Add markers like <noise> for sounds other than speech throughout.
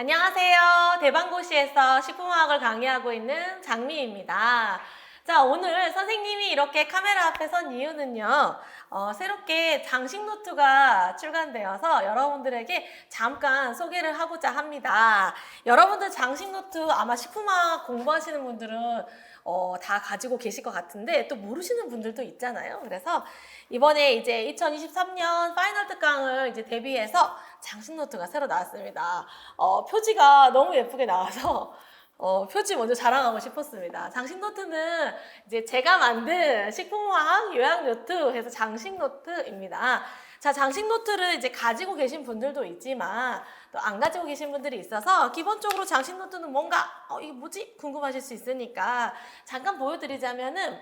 안녕하세요. 대방고시에서 식품화학을 강의하고 있는 장미입니다. 자, 오늘 선생님이 이렇게 카메라 앞에 선 이유는요, 어, 새롭게 장식 노트가 출간되어서 여러분들에게 잠깐 소개를 하고자 합니다. 여러분들 장식 노트 아마 식품화학 공부하시는 분들은 어, 다 가지고 계실 것 같은데 또 모르시는 분들도 있잖아요. 그래서 이번에 이제 2023년 파이널 특강을 이제 대비해서 장식 노트가 새로 나왔습니다. 어, 표지가 너무 예쁘게 나와서 <laughs> 어, 표지 먼저 자랑하고 싶었습니다. 장식 노트는 이제 제가 만든 식품화학 요약 노트 해서 장식 노트입니다. 자, 장식 노트를 이제 가지고 계신 분들도 있지만 또 안 가지고 계신 분들이 있어서 기본적으로 장식 노트는 뭔가 어, 이게 뭐지? 궁금하실 수 있으니까 잠깐 보여드리자면은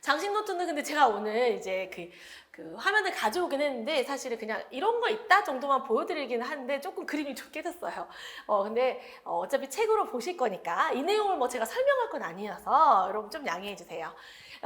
장식 노트는 근데 제가 오늘 이제 그, 그 화면을 가져오긴 했는데 사실은 그냥 이런 거 있다 정도만 보여드리긴 하는데 조금 그림이 좀 깨졌어요. 어, 근데 어, 어차피 책으로 보실 거니까 이 내용을 뭐 제가 설명할 건 아니어서 여러분 좀 양해해 주세요.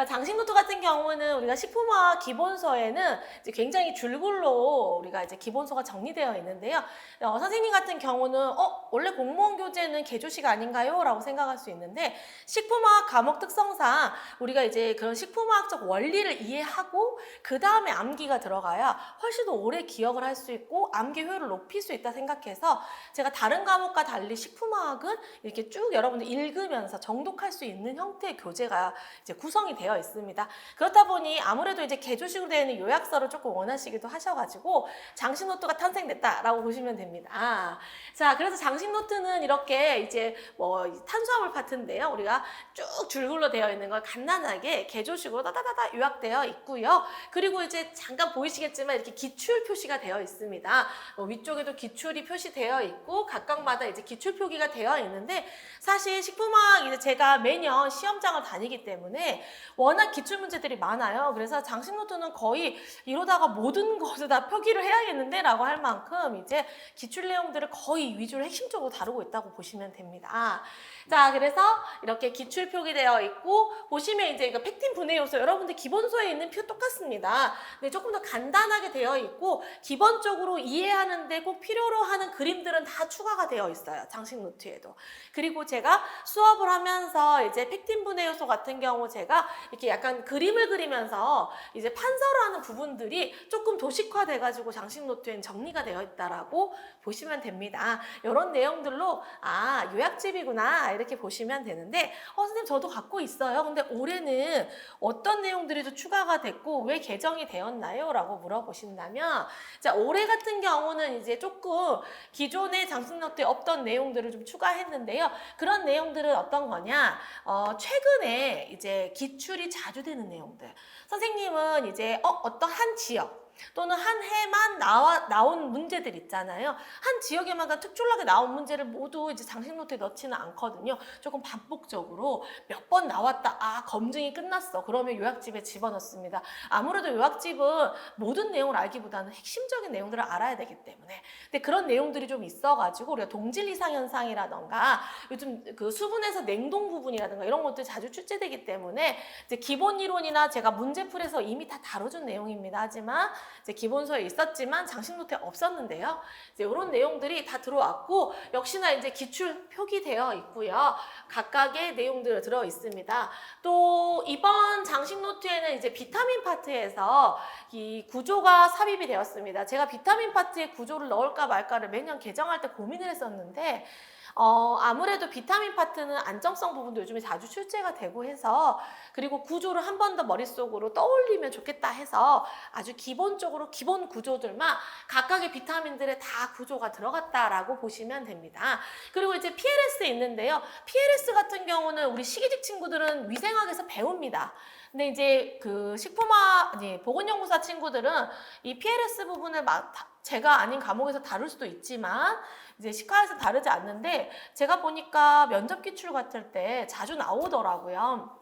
장식 노트 같은 경우는 우리가 식품화 기본서에는 이제 굉장히 줄글로 우리가 이제 기본서가 정리되어 있는데요. 어, 선생님 같은 경우는 어 원래 공무원 교재는 개조식 아닌가요? 라고 생각할 수 있는데 식품화학 과목 특성상 우리가 이제 그런 식품화학적 원리를 이해하고 그 다음 에 암기가 들어가야 훨씬 더 오래 기억을 할 수 있고 암기 효율을 높일 수 있다 생각해서 제가 다른 과목과 달리 식품화학은 이렇게 쭉 여러분들 읽으면서 정독할 수 있는 형태의 교재가 이제 구성이 되어 있습니다. 그렇다 보니 아무래도 이제 개조식으로 되어 있는 요약서를 조금 원하시기도 하셔가지고 장식 노트가 탄생됐다라고 보시면 됩니다. 자, 그래서 장식 노트는 이렇게 이제 뭐 탄수화물 파트인데요. 우리가 쭉 줄글로 되어 있는 걸 간단하게 개조식으로 따다다다 요약되어 있고요. 그리고 이제 잠깐 보이시겠지만 이렇게 기출 표시가 되어 있습니다. 뭐 위쪽에도 기출이 표시되어 있고 각각마다 이제 기출 표기가 되어 있는데 사실 식품화학 이제 제가 매년 시험장을 다니기 때문에 워낙 기출 문제들이 많아요. 그래서 장식 노트는 거의 이러다가 모든 <laughs> 것을 다 표기를 해야겠는데라고 할 만큼 이제 기출 내용들을 거의 위주로 핵심적으로 다루고 있다고 보시면 됩니다. 자, 그래서 이렇게 기출 표기되어 있고 보시면 이제 이거 팩틴 분해 요소 여러분들 기본서에 있는 표 똑같습니다. 근데 조금 더 간단하게 되어 있고 기본적으로 이해하는데 꼭 필요로 하는 그림들은 다 추가가 되어 있어요. 장식 노트에도. 그리고 제가 수업을 하면서 이제 팩틴 분해 요소 같은 경우 제가 이렇게 약간 그림을 그리면서 이제 판서를 하는 부분들이 조금 도식화돼 가지고 장식 노트엔 정리가 되어 있다라고 보시면 됩니다. 이런 내용들로 아, 요약집이구나. 이렇게 보시면 되는데 어, 선생님 저도 갖고 있어요. 근데 올해는 어떤 내용들이 또 추가가 됐고 왜 개정이 되었나요? 라고 물어보신다면 자, 올해 같은 경우는 이제 조금 기존의 장식 노트에 없던 내용들을 좀 추가했는데요. 그런 내용들은 어떤 거냐? 어, 최근에 이제 기출이 자주 되는 내용들. 선생님은 이제 어, 어떤 한 지역 또는 한 해만 나와, 나온 문제들 있잖아요. 한 지역에마다 특출나게 나온 문제를 모두 이제 장식 노트에 넣지는 않거든요. 조금 반복적으로 몇 번 나왔다. 아, 검증이 끝났어. 그러면 요약집에 집어넣습니다. 아무래도 요약집은 모든 내용을 알기보다는 핵심적인 내용들을 알아야 되기 때문에. 근데 그런 내용들이 좀 있어가지고 우리가 동질 이상 현상이라던가 요즘 그 수분에서 냉동 부분이라든가 이런 것들이 자주 출제되기 때문에 이제 기본 이론이나 제가 문제풀에서 이미 다 다뤄준 내용입니다. 하지만 이제 기본서에 있었지만 장식 노트에 없었는데요. 이제 이런 내용들이 다 들어왔고 역시나 이제 기출 표기되어 있고요. 각각의 내용들 들어 있습니다. 또 이번 장식 노트에는 이제 비타민 파트에서 이 구조가 삽입이 되었습니다. 제가 비타민 파트에 구조를 넣을까 말까를 매년 개정할 때 고민을 했었는데 어, 아무래도 비타민 파트는 안정성 부분도 요즘에 자주 출제가 되고 해서 그리고 구조를 한 번 더 머릿속으로 떠올리면 좋겠다 해서 아주 기본적으로 기본 구조들만 각각의 비타민들의 다 구조가 들어갔다라고 보시면 됩니다. 그리고 이제 PLS 있는데요. PLS 같은 경우는 우리 시기직 친구들은 위생학에서 배웁니다. 근데 이제 그 식품화 보건연구사 친구들은 이 PLS 부분을 막 다- 제가 아닌 과목에서 다룰 수도 있지만 이제 식화에서 다르지 않는데 제가 보니까 면접 기출 같을 때 자주 나오더라고요.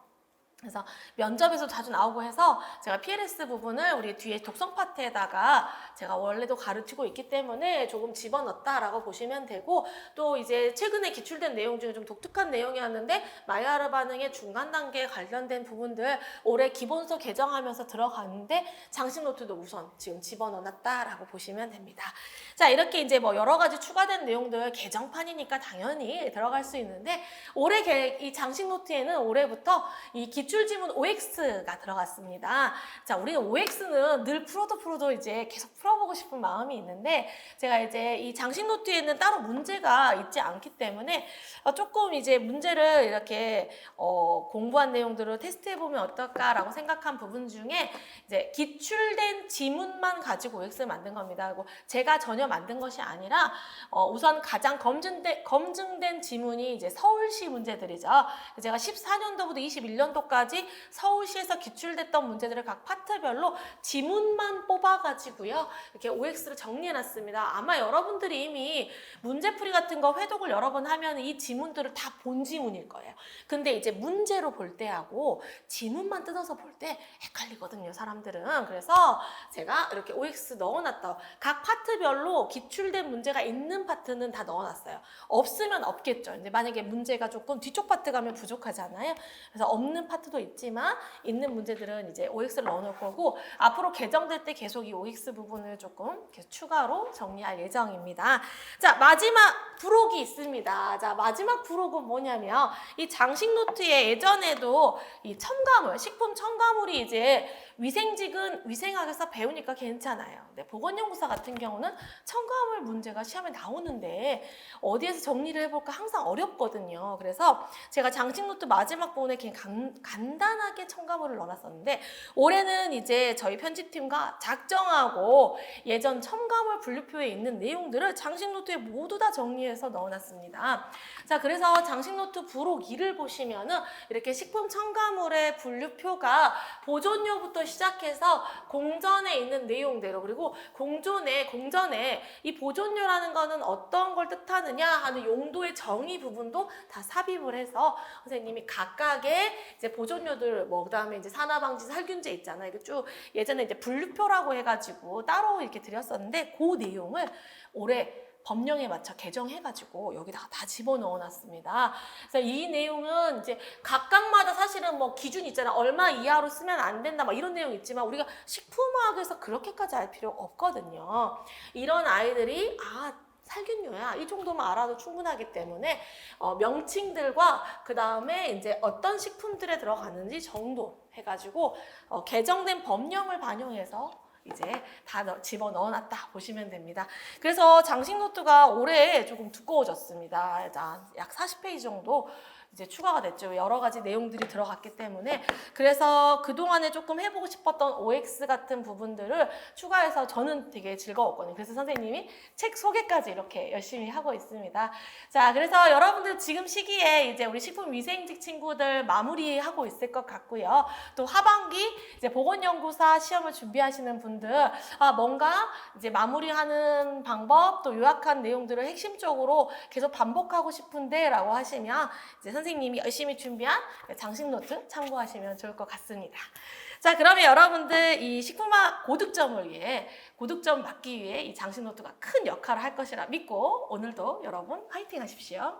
그래서 면접에서 자주 나오고 해서 제가 PLS 부분을 우리 뒤에 독성 파트에다가 제가 원래도 가르치고 있기 때문에 조금 집어넣었다라고 보시면 되고 또 이제 최근에 기출된 내용 중에 좀 독특한 내용이었는데 마이아르 반응의 중간 단계에 관련된 부분들 올해 기본서 개정하면서 들어갔는데 장식 노트도 우선 지금 집어넣었다라고 보시면 됩니다. 자 이렇게 이제 뭐 여러 가지 추가된 내용들 개정판이니까 당연히 들어갈 수 있는데 올해 개- 이 장식 노트에는 올해부터 이 기출 지문 OX가 들어갔습니다. 자, 우리는 OX는 늘 풀어도 풀어도 이제 계속 풀어보고 싶은 마음이 있는데 제가 이제 이 장식 노트에는 따로 문제가 있지 않기 때문에 어, 조금 이제 문제를 이렇게 어, 공부한 내용들을 테스트해 보면 어떨까라고 생각한 부분 중에 이제 기출된 지문만 가지고 OX를 만든 겁니다. 그리고 제가 전혀 만든 것이 아니라 어, 우선 가장 검증된, 검증된 지문이 이제 서울시 문제들이죠. 제가 14년도부터 21년도까지 서울시에서 기출됐던 문제들을 각 파트별로 지문만 뽑아가지고요. 이렇게 OX를 정리해놨습니다. 아마 여러분들이 이미 문제풀이 같은 거 회독을 여러 번 하면 이 지문들을 다 본 지문일 거예요. 근데 이제 문제로 볼 때하고 지문만 뜯어서 볼 때 헷갈리거든요, 사람들은. 그래서 제가 이렇게 OX 넣어놨다. 각 파트별로 기출된 문제가 있는 파트는 다 넣어놨어요. 없으면 없겠죠. 근데 만약에 문제가 조금 뒤쪽 파트 가면 부족하잖아요. 그래서 없는 파트 도 있지만 있는 문제들은 이제 OX를 넣어놓을 거고 앞으로 개정될 때 계속 이 OX 부분을 조금 계속 추가로 정리할 예정입니다. 자 마지막 부록이 있습니다. 자 마지막 부록은 뭐냐면 이 장식 노트에 예전에도 이 첨가물, 식품 첨가물이 이제 위생직은 위생학에서 배우니까 괜찮아요. 근데 보건연구사 같은 경우는 첨가물 문제가 시험에 나오는데 어디에서 정리를 해볼까 항상 어렵거든요. 그래서 제가 장식 노트 마지막 부분에 그냥 간, 간단하게 첨가물을 넣어놨었는데 올해는 이제 저희 편집팀과 작정하고 예전 첨가물 분류표에 있는 내용들을 장식 노트에 모두 다 정리해서 넣어놨습니다. 자, 그래서 장식 노트 부록 2를 보시면은 이렇게 식품 첨가물의 분류표가 보존료부터 시작해서 공전에 있는 내용대로 그리고 공존에 공전에 이 보존료라는 거는 어떤 걸 뜻하느냐 하는 용도의 정의 부분도 다 삽입을 해서 선생님이 각각의 이제 보존료들 뭐 그다음에 이제 산화방지 살균제 있잖아요. 이게 쭉 예전에 이제 분류표라고 해가지고 따로 이렇게 드렸었는데 그 내용을 올해 법령에 맞춰 개정해가지고 여기다가 다 집어넣어 놨습니다. 그래서 이 내용은 이제 각각마다 사실은 뭐 기준 있잖아. 얼마 이하로 쓰면 안 된다. 막 이런 내용 있지만 우리가 식품화학에서 그렇게까지 알 필요 없거든요. 이런 아이들이 아 살균료야 이 정도만 알아도 충분하기 때문에 어, 명칭들과 그 다음에 이제 어떤 식품들에 들어가는지 정도 해가지고 어, 개정된 법령을 반영해서 이제 다 넣- 집어 넣어놨다 보시면 됩니다. 그래서 장식 노트가 올해 조금 두꺼워졌습니다. 자, 약 40페이지 정도 이제 추가가 됐죠. 여러 가지 내용들이 들어갔기 때문에 그래서 그 동안에 조금 해보고 싶었던 OX 같은 부분들을 추가해서 저는 되게 즐거웠거든요. 그래서 선생님이 책 소개까지 이렇게 열심히 하고 있습니다. 자, 그래서 여러분들 지금 시기에 이제 우리 식품 위생직 친구들 마무리하고 있을 것 같고요. 또 하반기 이제 보건연구사 시험을 준비하시는 분들 아 뭔가 이제 마무리하는 방법 또 요약한 내용들을 핵심적으로 계속 반복하고 싶은데라고 하시면 이제 선생님 이 열심히 준비한 장식 노트 참고하시면 좋을 것 같습니다. 자 그러면 여러분들 이 식품화 고득점을 위해 고득점 받기 위해 이 장식 노트가 큰 역할을 할 것이라 믿고 오늘도 여러분 화이팅 하십시오.